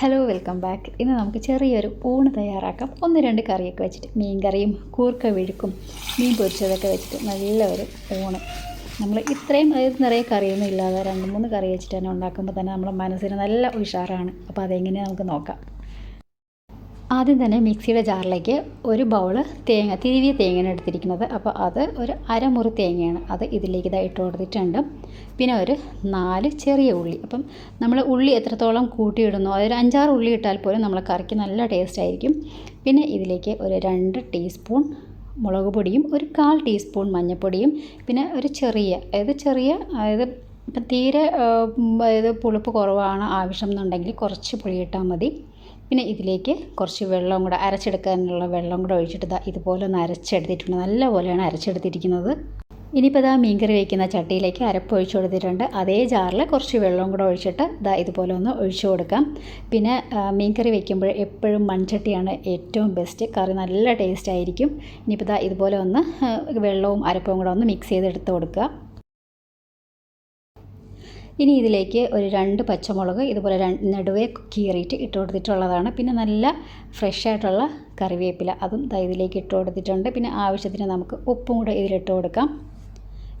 Hello welcome back ഇന്ന് നമുക്ക് ചെറിയൊരു ഊണ് തയ്യാറാക്കാം. ഒന്ന് രണ്ട് കറിയൊക്കെ വെച്ചിട്ട് മീൻ കറിയും കൂർക്ക വിഴുക്കും മീൻ പൊരിച്ചതൊക്കെ വെച്ചിട്ട് നല്ല ഒരു ഊണ്. നമ്മൾ ഇത്രയും അതായത് നിറയെ കറിയൊന്നും ഇല്ലാതെ രണ്ട് മൂന്ന് കറി വെച്ചിട്ട് തന്നെ ഉണ്ടാക്കുമ്പോൾ തന്നെ നമ്മുടെ മനസ്സിന് നല്ല ഉഷാറാണ്. അപ്പോൾ അതെങ്ങനെയാണ് നമുക്ക് നോക്കാം. ആദ്യം തന്നെ മിക്സിയുടെ ജാറിലേക്ക് ഒരു ബൗൾ തേങ്ങ തിരുവിയ തേങ്ങയാണ് എടുത്തിരിക്കുന്നത്. അപ്പോൾ അത് ഒരു അരമുറി തേങ്ങയാണ് അത് ഇതിലേക്ക് ഇതാ ഇട്ട് കൊടുത്തിട്ടുണ്ട്. പിന്നെ ഒരു നാല് ചെറിയ ഉള്ളി. അപ്പം നമ്മൾ ഉള്ളി എത്രത്തോളം കൂട്ടിയിടുന്നു അതൊരു അഞ്ചാറ് ഉള്ളി ഇട്ടാൽ പോലും നമ്മളെ കറിക്ക് നല്ല ടേസ്റ്റ് ആയിരിക്കും. പിന്നെ ഇതിലേക്ക് ഒരു രണ്ട് ടീസ്പൂൺ മുളക് പൊടിയും ഒരു കാൽ ടീസ്പൂൺ മഞ്ഞൾപ്പൊടിയും പിന്നെ ഒരു ചെറിയ അതായത് ചെറിയ അതായത് ഇപ്പം തീരെ അതായത് പുളിപ്പ് കുറവാണ് ആവശ്യം എന്നുണ്ടെങ്കിൽ കുറച്ച് പുളി ഇട്ടാൽ മതി. പിന്നെ ഇതിലേക്ക് കുറച്ച് വെള്ളം കൂടെ അരച്ചെടുക്കാനുള്ള വെള്ളം കൂടെ ഒഴിച്ചിട്ട് ഇതാ ഇതുപോലെ ഒന്ന് അരച്ചെടുത്തിട്ടുണ്ട്. നല്ല പോലെയാണ് അരച്ചെടുത്തിരിക്കുന്നത്. ഇനിയിപ്പോൾ ഇതാ മീൻകറി വയ്ക്കുന്ന ചട്ടിയിലേക്ക് അരപ്പ് ഒഴിച്ചു കൊടുത്തിട്ടുണ്ട്. അതേ ജാറിൽ കുറച്ച് വെള്ളം കൂടെ ഒഴിച്ചിട്ട് ഇതാ ഇതുപോലെ ഒന്ന് ഒഴിച്ചു കൊടുക്കാം. പിന്നെ മീൻകറി വയ്ക്കുമ്പോൾ എപ്പോഴും മൺചട്ടിയാണ് ഏറ്റവും ബെസ്റ്റ് കറി നല്ല ടേസ്റ്റ് ആയിരിക്കും. ഇനിയിപ്പോൾ ഇതാ ഇതുപോലെ ഒന്ന് വെള്ളവും അരപ്പും കൂടെ ഒന്ന് മിക്സ് ചെയ്തെടുത്ത് കൊടുക്കുക. ഇനി ഇതിലേക്ക് ഒരു രണ്ട് പച്ചമുളക് ഇതുപോലെ നടുവേ കീറിയിട്ട് ഇട്ട് കൊടുത്തിട്ടുള്ളതാണ്. പിന്നെ നല്ല ഫ്രഷ് ആയിട്ടുള്ള കറിവേപ്പില അതും ഇതിലേക്ക് ഇട്ട് കൊടുത്തിട്ടുണ്ട്. പിന്നെ ആവശ്യത്തിന് നമുക്ക് ഉപ്പും കൂടെ ഇതിലിട്ട് കൊടുക്കാം.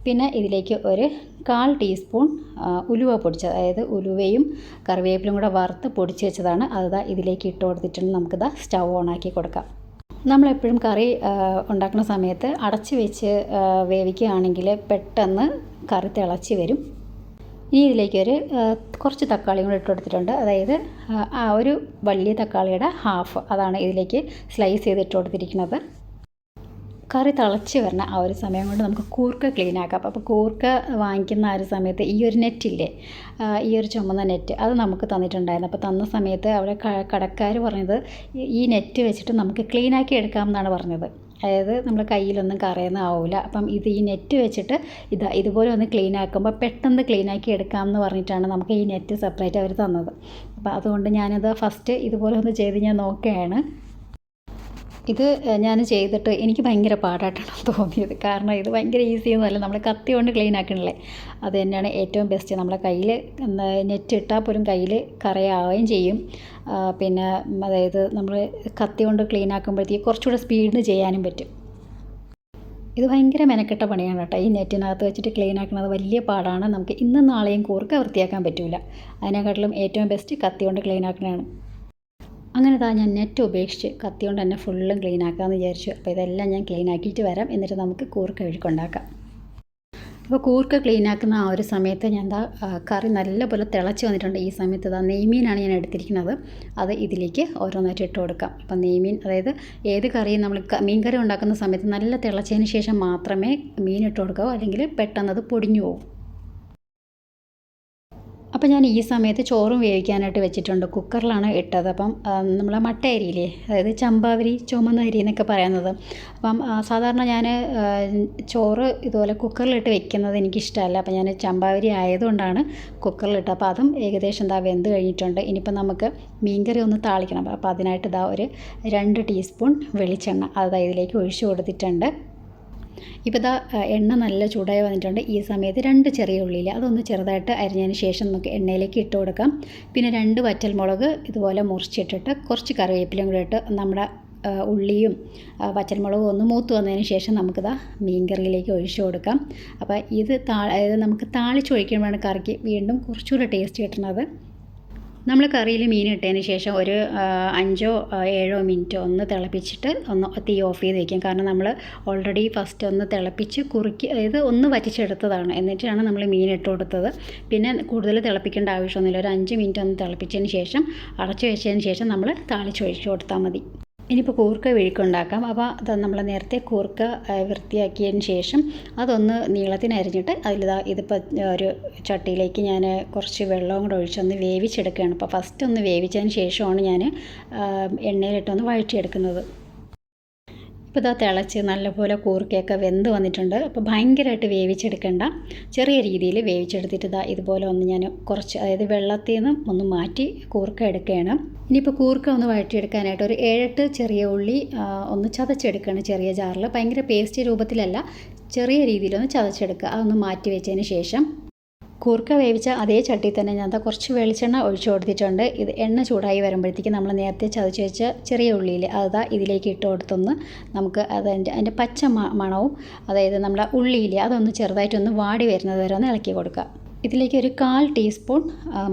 പിന്നെ ഇതിലേക്ക് ഒരു കാൽ ടീസ്പൂൺ ഉലുവ പൊടിച്ചത് അതായത് ഉലുവയും കറിവേപ്പിലും കൂടെ വറുത്ത് പൊടിച്ച് വെച്ചതാണ്. അത് ഇതിലേക്ക് ഇട്ട് കൊടുത്തിട്ടുണ്ട്. നമുക്കിതാ സ്റ്റൗ ആക്കി കൊടുക്കാം. നമ്മളെപ്പോഴും കറി ഉണ്ടാക്കുന്ന സമയത്ത് അടച്ച് വെച്ച് വേവിക്കുകയാണെങ്കിൽ പെട്ടെന്ന് കറി തിളച്ച് വരും. ഇനി ഇതിലേക്ക് ഒരു കുറച്ച് തക്കാളിയും കൂടെ ഇട്ട് കൊടുത്തിട്ടുണ്ട് അതായത് ആ ഒരു വലിയ തക്കാളിയുടെ ഹാഫ് അതാണ് ഇതിലേക്ക് സ്ലൈസ് ചെയ്ത് ഇട്ട് കൊടുത്തിരിക്കുന്നത് കറി തിളച്ച് വരണ ആ ഒരു സമയം കൊണ്ട് നമുക്ക് കൂർക്ക ക്ലീൻ ആക്കാം. അപ്പോൾ കൂർക്ക വാങ്ങിക്കുന്ന ആ ഒരു സമയത്ത് ഈ ഒരു നെറ്റില്ലേ ഈ ഒരു ചുമന്ന നെറ്റ് അത് നമുക്ക് തന്നിട്ടുണ്ടായിരുന്നു. അപ്പോൾ തന്ന സമയത്ത് അവിടെ കടക്കാർ പറഞ്ഞത് ഈ നെറ്റ് വെച്ചിട്ട് നമുക്ക് ക്ലീൻ ആക്കി എടുക്കാം എന്നാണ് പറഞ്ഞത്. അതായത് നമ്മൾ കയ്യിലൊന്നും കറയുന്ന ആവില്ല അപ്പം ഇത് ഈ നെറ്റ് വെച്ചിട്ട് ഇത് ഇതുപോലെ ഒന്ന് ക്ലീൻ ആക്കുമ്പോൾ പെട്ടെന്ന് ക്ലീൻ ആക്കി എടുക്കാം എന്ന് പറഞ്ഞിട്ടാണ് നമുക്ക് ഈ നെറ്റ് സെപ്പറേറ്റ് അവർ തന്നത്. അപ്പം അതുകൊണ്ട് ഞാനത് ഫസ്റ്റ് ഇതുപോലെ ഒന്ന് ചെയ്ത് ഞാൻ നോക്കുകയാണ്. ഇത് ഞാൻ ചെയ്തിട്ട് എനിക്ക് ഭയങ്കര പാടായിട്ടാണ് തോന്നിയത്. കാരണം ഇത് ഭയങ്കര ഈസി ഒന്നുമല്ല നമ്മൾ കത്തി കൊണ്ട് ക്ലീൻ ആക്കണല്ലേ? അത് തന്നെയാണ് ഏറ്റവും ബെസ്റ്റ് നമ്മളെ കയ്യിൽ നെറ്റ് ഇട്ടാൽ പോലും കയ്യിൽ കറയാവുകയും ചെയ്യും. പിന്നെ അതായത് നമ്മൾ കത്തി കൊണ്ട് ക്ലീൻ ആക്കുമ്പോഴത്തേക്ക് കുറച്ചുകൂടെ സ്പീഡിന് ചെയ്യാനും പറ്റും. ഇത് ഭയങ്കര മെനക്കെട്ട പണിയാണ് കേട്ടോ. ഈ നെറ്റിനകത്ത് വെച്ചിട്ട് ക്ലീൻ ആക്കുന്നത് വലിയ പാടാണ്. നമുക്ക് ഇന്നും നാളെയും കൂർക്ക വൃത്തിയാക്കാൻ പറ്റില്ല അതിനെക്കാട്ടിലും ഏറ്റവും ബെസ്റ്റ് കത്തി കൊണ്ട് ക്ലീൻ ആക്കണതാണ്. അങ്ങനെ താ ഞാൻ നെറ്റ് ഉപേക്ഷിച്ച് കത്തിയോണ്ട് തന്നെ ഫുള്ളും ക്ലീൻ ആക്കാമെന്ന് വിചാരിച്ചു. അപ്പോൾ ഇതെല്ലാം ഞാൻ ക്ലീൻ ആക്കിയിട്ട് വരാം. എന്നിട്ട് നമുക്ക് കൂർക്ക ഒഴുക്കുണ്ടാക്കാം. അപ്പോൾ കൂർക്ക ക്ലീൻ ആക്കുന്ന ആ ഒരു സമയത്ത് ഞാൻ എന്താ കറി നല്ലപോലെ തിളച്ച് വന്നിട്ടുണ്ട്. ഈ സമയത്ത് ഇതാ നെയ്മീനാണ് ഞാൻ എടുത്തിരിക്കുന്നത്. അത് ഇതിലേക്ക് ഓരോന്നായിട്ട് ഇട്ട് കൊടുക്കാം. അപ്പോൾ നെയ്മീൻ അതായത് ഏത് കറിയും നമ്മൾ മീൻ കറി ഉണ്ടാക്കുന്ന സമയത്ത് നല്ല തിളച്ചതിന് ശേഷം മാത്രമേ മീൻ ഇട്ട് കൊടുക്കാവൂ. അല്ലെങ്കിൽ പെട്ടെന്ന് അത് പൊടിഞ്ഞു പോകും അപ്പോൾ ഞാൻ ഈ സമയത്ത് ചോറും വേവിക്കാനായിട്ട് വെച്ചിട്ടുണ്ട്. കുക്കറിലാണ് ഇട്ടത്. അപ്പം നമ്മളെ മട്ട അരിയില്ലേ? അതായത് ചമ്പാവരി ചുമന്ന അരി എന്നൊക്കെ പറയുന്നത്. അപ്പം സാധാരണ ഞാൻ ചോറ് ഇതുപോലെ കുക്കറിലിട്ട് വെക്കുന്നത് എനിക്കിഷ്ടമല്ല. അപ്പം ഞാൻ ചമ്പാവരി ആയതുകൊണ്ടാണ് കുക്കറിലിട്ട് അപ്പോൾ അതും ഏകദേശം എന്താ വെന്ത് കഴിഞ്ഞിട്ടുണ്ട്. ഇനിയിപ്പോൾ നമുക്ക് മീൻകറി ഒന്ന് താളിക്കണം. അപ്പോൾ അതിനായിട്ട് ഇതാ ഒരു രണ്ട് ടീസ്പൂൺ വെളിച്ചെണ്ണ അത് ഇതിലേക്ക് ഒഴിച്ചു കൊടുത്തിട്ടുണ്ട്. ഇപ്പോൾ ഇതാ എണ്ണ നല്ല ചൂടായി വന്നിട്ടുണ്ട്. ഈ സമയത്ത് രണ്ട് ചെറിയ ഉള്ളിയിൽ അതൊന്ന് ചെറുതായിട്ട് അരിഞ്ഞതിന് ശേഷം നമുക്ക് എണ്ണയിലേക്ക് ഇട്ട് കൊടുക്കാം. പിന്നെ രണ്ട് വറ്റൽമുളക് ഇതുപോലെ മുറിച്ചിട്ടിട്ട് കുറച്ച് കറിവേപ്പിലയും കൂടെ ഇട്ട് നമ്മുടെ ഉള്ളിയും പച്ചമുളകും ഒന്ന് മൂത്ത് വന്നതിന് ശേഷം നമുക്കിതാ മീൻ കറിയിലേക്ക് ഒഴിച്ചു കൊടുക്കാം. അപ്പോൾ ഇത് താ അതായത് നമുക്ക് താളിച്ചൊഴിക്കുമ്പോഴാണ് കറിക്ക് വീണ്ടും കുറച്ചുകൂടെ ടേസ്റ്റ് കിട്ടുന്നത്. നമ്മൾ കറിയിൽ മീൻ ഇട്ടതിന് ശേഷം ഒരു അഞ്ചോ ഏഴോ മിനിറ്റോ ഒന്ന് തിളപ്പിച്ചിട്ട് ഒന്ന് തീ ഓഫ് ചെയ്ത് വയ്ക്കും കാരണം നമ്മൾ ഓൾറെഡി ഫസ്റ്റ് ഒന്ന് തിളപ്പിച്ച് കുറുക്കി അതായത് ഒന്ന് വറ്റിച്ചെടുത്തതാണ്. എന്നിട്ടാണ് നമ്മൾ മീൻ ഇട്ട് കൊടുത്തത്. പിന്നെ കൂടുതൽ തിളപ്പിക്കേണ്ട ആവശ്യമൊന്നുമില്ല. ഒരു അഞ്ച് മിനിറ്റ് ഒന്ന് തിളപ്പിച്ചതിന് ശേഷം അടച്ചു വെച്ചതിന് ശേഷം നമ്മൾ താളിച്ചൊഴിച്ച് കൊടുത്താൽ മതി. ഇനിയിപ്പോൾ കൂർക്ക വിഴുക്കുണ്ടാക്കാം. അപ്പോൾ അത് നമ്മൾ നേരത്തെ കൂർക്ക വൃത്തിയാക്കിയതിന് ശേഷം അതൊന്ന് നീളത്തിനരിഞ്ഞിട്ട് അതിലിതാ ഇതിപ്പോൾ ഒരു ചട്ടിയിലേക്ക് ഞാൻ കുറച്ച് വെള്ളവും കൂടെ ഒഴിച്ചൊന്ന് വേവിച്ചെടുക്കുകയാണ്. അപ്പോൾ ഫസ്റ്റ് ഒന്ന് വേവിച്ചതിന് ശേഷമാണ് ഞാൻ എണ്ണയിലിട്ടൊന്ന് വഴറ്റിയെടുക്കുന്നത്. ഇപ്പോൾ ഇതാ തിളച്ച് നല്ലപോലെ കൂർക്കയൊക്കെ വെന്ത് വന്നിട്ടുണ്ട്. അപ്പോൾ ഭയങ്കരമായിട്ട് വേവിച്ചെടുക്കേണ്ട. ചെറിയ രീതിയിൽ വേവിച്ചെടുത്തിട്ട് ഇതാ ഇതുപോലെ ഒന്ന് ഞാൻ കുറച്ച് അതായത് വെള്ളത്തിൽ നിന്ന് ഒന്ന് മാറ്റി കൂർക്ക എടുക്കുകയാണ്. ഇനിയിപ്പോൾ കൂർക്ക ഒന്ന് വഴറ്റിയെടുക്കാനായിട്ട് ഒരു ഏഴെട്ട് ചെറിയ ഉള്ളി ഒന്ന് ചതച്ചെടുക്കുകയാണ് ചെറിയ ജാറിൽ ഭയങ്കര പേസ്റ്റ് രൂപത്തിലല്ല ചെറിയ രീതിയിലൊന്ന് ചതച്ചെടുക്കുക. അതൊന്ന് മാറ്റി വെച്ചതിന് ശേഷം കൂർക്ക വേവിച്ച അതേ ചട്ടി തന്നെ ഞാൻ കുറച്ച് വെളിച്ചെണ്ണ ഒഴിച്ചു കൊടുത്തിട്ടുണ്ട്. ഇത് എണ്ണ ചൂടായി വരുമ്പോഴത്തേക്ക് നമ്മൾ നേരത്തെ ചതച്ച് വെച്ച ചെറിയ ഉള്ളിയിൽ അതാ ഇതിലേക്ക് ഇട്ട് കൊടുത്തൊന്ന് നമുക്ക് അതിന്റെ അതിന്റെ പച്ച മണവും അതായത് നമ്മുടെ ഉള്ളിയിൽ അതൊന്ന് ചെറുതായിട്ടൊന്ന് വാടി വരുന്നത് വരെ ഒന്ന് ഇളക്കി കൊടുക്കുക. ഇതിലേക്ക് ഒരു കാൽ ടീസ്പൂൺ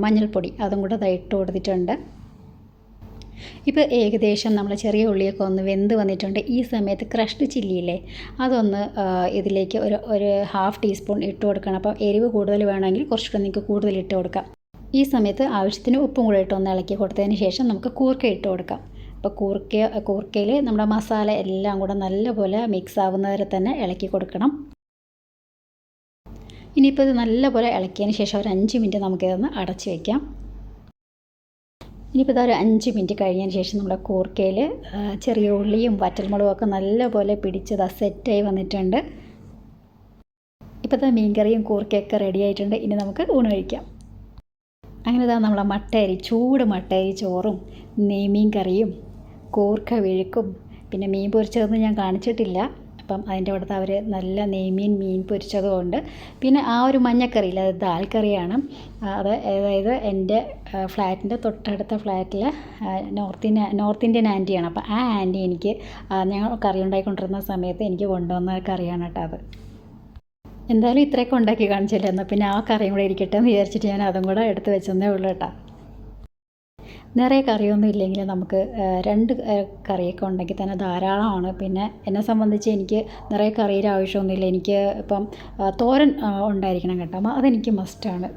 മഞ്ഞൾപ്പൊടി അതും കൂടെ ഇട്ട് കൊടുത്തിട്ടുണ്ട്. ഇപ്പോൾ ഏകദേശം നമ്മൾ ചെറിയ ഉള്ളിയൊക്കെ ഒന്ന് വെന്ത് വന്നിട്ടുണ്ട്. ഈ സമയത്ത് ക്രഷ്ഡ് ചില്ലിയില്ലേ അതൊന്ന് ഇതിലേക്ക് ഒരു ഒരു ഹാഫ് ടീസ്പൂൺ ഇട്ട് കൊടുക്കണം. അപ്പോൾ എരിവ് കൂടുതൽ വേണമെങ്കിൽ കുറച്ചുകൂടെ നിങ്ങൾക്ക് കൂടുതൽ ഇട്ട് കൊടുക്കാം. ഈ സമയത്ത് ആവശ്യത്തിന് ഉപ്പും കൂടെ ഇട്ട് ഒന്ന് ഇളക്കി കൊടുത്തതിന് ശേഷം നമുക്ക് കൂർക്ക ഇട്ട് കൊടുക്കാം. അപ്പോൾ കൂർക്ക കൂർക്കയിൽ നമ്മുടെ മസാല എല്ലാം കൂടെ നല്ലപോലെ മിക്സ് ആവുന്നവരെ തന്നെ ഇളക്കി കൊടുക്കണം. ഇനിയിപ്പോൾ ഇത് നല്ലപോലെ ഇളക്കിയതിന് ശേഷം ഒരു അഞ്ച് മിനിറ്റ് നമുക്കിതൊന്ന് അടച്ച് വയ്ക്കാം ഇനിയിപ്പോൾ ഇതൊരു അഞ്ച് മിനിറ്റ് കഴിഞ്ഞതിന് ശേഷം നമ്മുടെ കൂർക്കയിൽ ചെറിയ ഉള്ളിയും വറ്റൽമുളകും ഒക്കെ നല്ലപോലെ പിടിച്ചത് സെറ്റായി വന്നിട്ടുണ്ട്. ഇപ്പോൾ ഇതാ മീൻകറിയും കൂർക്കയൊക്കെ റെഡി ആയിട്ടുണ്ട്. ഇനി നമുക്ക് ഊണ് കഴിക്കാം. അങ്ങനെ ഇതാ നമ്മളെ മട്ടയരി ചൂട് മട്ടയരി ചോറും നെയ്മീൻ കറിയും കൂർക്ക വിഴുക്കും പിന്നെ മീൻ പൊരിച്ചതൊന്നും ഞാൻ കാണിച്ചിട്ടില്ല. അപ്പം അതിന്റെ അവിടുത്തെ അവർ നല്ല നെയ്മീൻ മീൻ പൊരിച്ചതുകൊണ്ട് പിന്നെ ആ ഒരു മഞ്ഞക്കറിയിൽ അത് ദാൽ കറിയാണ് അത് അതായത് എന്റെ ഫ്ലാറ്റിന്റെ തൊട്ടടുത്ത ഫ്ലാറ്റിൽ നോർത്ത് ഇന്ത്യ നോർത്ത് ഇന്ത്യൻ ആന്റിയാണ്. അപ്പോൾ ആ ആന്റി എനിക്ക് ഞങ്ങൾ കറി ഉണ്ടായിക്കൊണ്ടിരുന്ന സമയത്ത് എനിക്ക് കൊണ്ടുവന്ന കറിയാണ് കേട്ടോ അത്. എന്തായാലും ഇത്രയൊക്കെ ഉണ്ടാക്കി കാണിച്ചില്ല എന്നാൽ പിന്നെ ആ കറിയും കൂടെ ഇരിക്കട്ടെ എന്ന് വിചാരിച്ചിട്ട് ഞാൻ അതും കൂടെ എടുത്ത് വെച്ചെന്നേ ഉള്ളൂ കേട്ടോ. നിറയെ കറിയൊന്നും ഇല്ലെങ്കിൽ നമുക്ക് രണ്ട് കറിയൊക്കെ ഉണ്ടെങ്കിൽ തന്നെ ധാരാളമാണ്. പിന്നെ എന്നെ സംബന്ധിച്ച് എനിക്ക് നിറയെ കറിയുടെ ആവശ്യമൊന്നുമില്ല. എനിക്ക് ഇപ്പം തോരൻ ഉണ്ടായിരിക്കണം കേട്ടോ. അതെനിക്ക് മസ്റ്റാണ്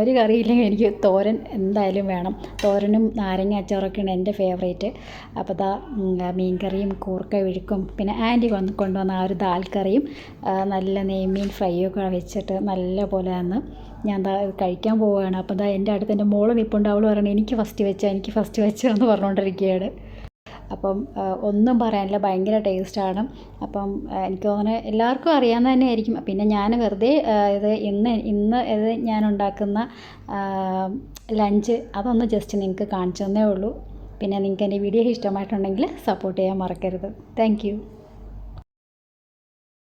ഒരു കറി കറിയില്ലെങ്കിൽ എനിക്ക് തോരൻ എന്തായാലും വേണം. തോരനും നാരങ്ങ അച്ചാറൊക്കെയാണ് എന്റെ ഫേവറേറ്റ് അപ്പോൾ ദാ മീൻ കറിയും കൂർക്ക വിഴുക്കും. പിന്നെ ആന്റി വന്ന് കൊണ്ടുവന്ന ആ ഒരു ദാൽ കറിയും നല്ല നെയ്മീൻ ഫ്രൈയും ഒക്കെ വെച്ചിട്ട് നല്ല പോലെ തന്നെ ഞാൻ ദാ കഴിക്കാൻ പോവുകയാണ്. അപ്പോൾ ദാ എന്റെ അടുത്ത് എന്റെ മോൾ നിൽപ്പുണ്ട് അവൾ പറയണേ എനിക്ക് ഫസ്റ്റ് വെച്ചാൽ എനിക്ക് ഫസ്റ്റ് വെച്ചതെന്ന് പറഞ്ഞുകൊണ്ടിരിക്കുകയാണ്. അപ്പം ഒന്നും പറയാനില്ല. ഭയങ്കര ടേസ്റ്റാണ് അപ്പം എനിക്ക് തോന്നുന്നത് എല്ലാവർക്കും അറിയാവുന്ന തന്നെ ആയിരിക്കും പിന്നെ ഞാൻ വെറുതെ ഇത് ഇന്ന് ഇന്ന് ഇത് ഞാൻ ഉണ്ടാക്കുന്ന ലഞ്ച് അതൊന്ന് ജസ്റ്റ് നിങ്ങൾക്ക് കാണിച്ചു തന്നേ ഉള്ളൂ. പിന്നെ നിങ്ങൾക്ക് എന്റെ വീഡിയോ ഇഷ്ടമായിട്ടുണ്ടെങ്കിൽ സപ്പോർട്ട് ചെയ്യാൻ മറക്കരുത്. താങ്ക്